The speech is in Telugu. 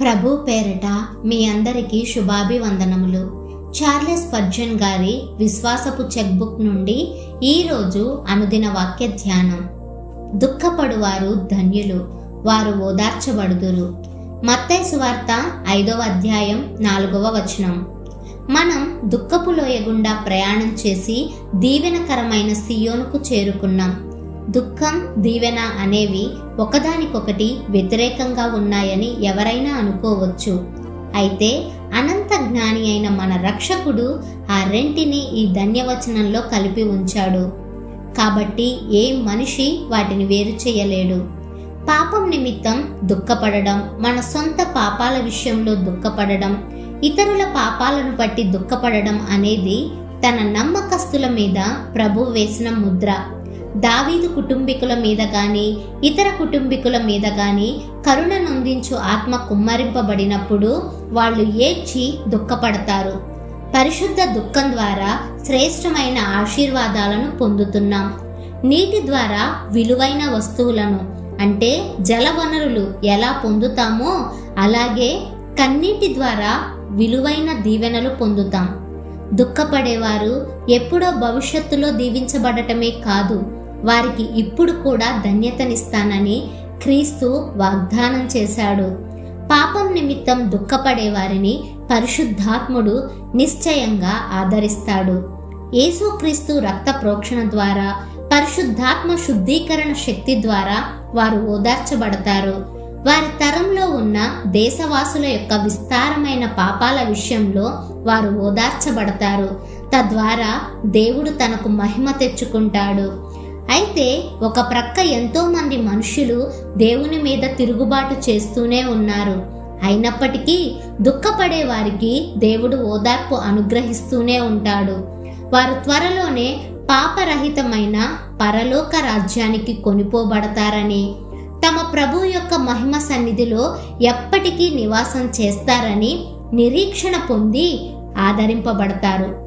ప్రభు పేరిట మీ అందరికీ శుభాభివందనములు. చార్లెస్ పర్జన్ గారి విశ్వాసపు చెక్బుక్ నుండి ఈరోజు అనుదిన వాక్య ధ్యానం. దుఃఖపడువారు ధన్యులు వారు ఓదార్చబడుదురు. మత్తైసు సువార్త ఐదవ అధ్యాయం నాలుగవ వచనం. మనం దుఃఖపు లోయ గుండా ప్రయాణం చేసి దీవెనకరమైన సియోనుకు చేరుకున్నాం. దుఃఖం దీవెన అనేవి ఒకదానికొకటి వ్యతిరేకంగా ఉన్నాయని ఎవరైనా అనుకోవచ్చు. అయితే అనంత జ్ఞాని అయిన మన రక్షకుడు ఆ రెంటిని ఈ ధన్యవచనంలో కలిపి ఉంచాడు. కాబట్టి ఏ మనిషి వాటిని వేరు చేయలేడు. పాపం నిమిత్తం దుఃఖపడడం మన సొంత పాపాల విషయంలో దుఃఖపడడం ఇతరుల పాపాలను బట్టి దుఃఖపడడం అనేది తన నమ్మకస్తుల మీద ప్రభు వేసిన ముద్ర. దావీదు కుటుంబీకుల మీద గాని ఇతర కుటుంబీకుల మీద గాని కరుణ నొందించు ఆత్మ కుమ్మరింపబడినప్పుడు వాళ్ళు ఏడ్చి దుఃఖపడతారు. పరిశుద్ధ దుఃఖం ద్వారా శ్రేష్టమైన ఆశీర్వాదాలను పొందుతున్నాం. నీటి ద్వారా విలువైన వస్తువులను అంటే జల వనరులు ఎలా పొందుతామో అలాగే కన్నీటి ద్వారా విలువైన దీవెనలు పొందుతాం. దుఃఖపడేవారు ఎప్పుడో భవిష్యత్తులో దీవించబడటమే కాదు వారికి ఇప్పుడు కూడా ధన్యతనిస్తానని క్రీస్తు వాగ్దానం చేశాడు. పాపం నిమిత్తం దుఃఖపడే వారిని పరిశుద్ధాత్ముడు నిశ్చయంగా ఆదరిస్తాడు. యేసుక్రీస్తు రక్త ప్రోక్షణ ద్వారా పరిశుద్ధాత్మ శుద్ధీకరణ శక్తి ద్వారా వారు ఓదార్చబడతారు. వారి తరంలో ఉన్న దేశవాసుల యొక్క విస్తారమైన పాపాల విషయంలో వారు ఓదార్చబడతారు. తద్వారా దేవుడు తనకు మహిమ తెచ్చుకుంటాడు. అయితే ఒక ప్రక్క ఎంతోమంది మనుషులు దేవుని మీద తిరుగుబాటు చేస్తూనే ఉన్నారు. అయినప్పటికీ దుఃఖపడే వారికి దేవుడు ఓదార్పు అనుగ్రహిస్తూనే ఉంటాడు. వారు త్వరలోనే పాపరహితమైన పరలోక రాజ్యానికి కొనిపోబడతారని తమ ప్రభు యొక్క మహిమ సన్నిధిలో ఎప్పటికీ నివాసం చేస్తారని నిరీక్షణ పొంది ఆదరింపబడతారు.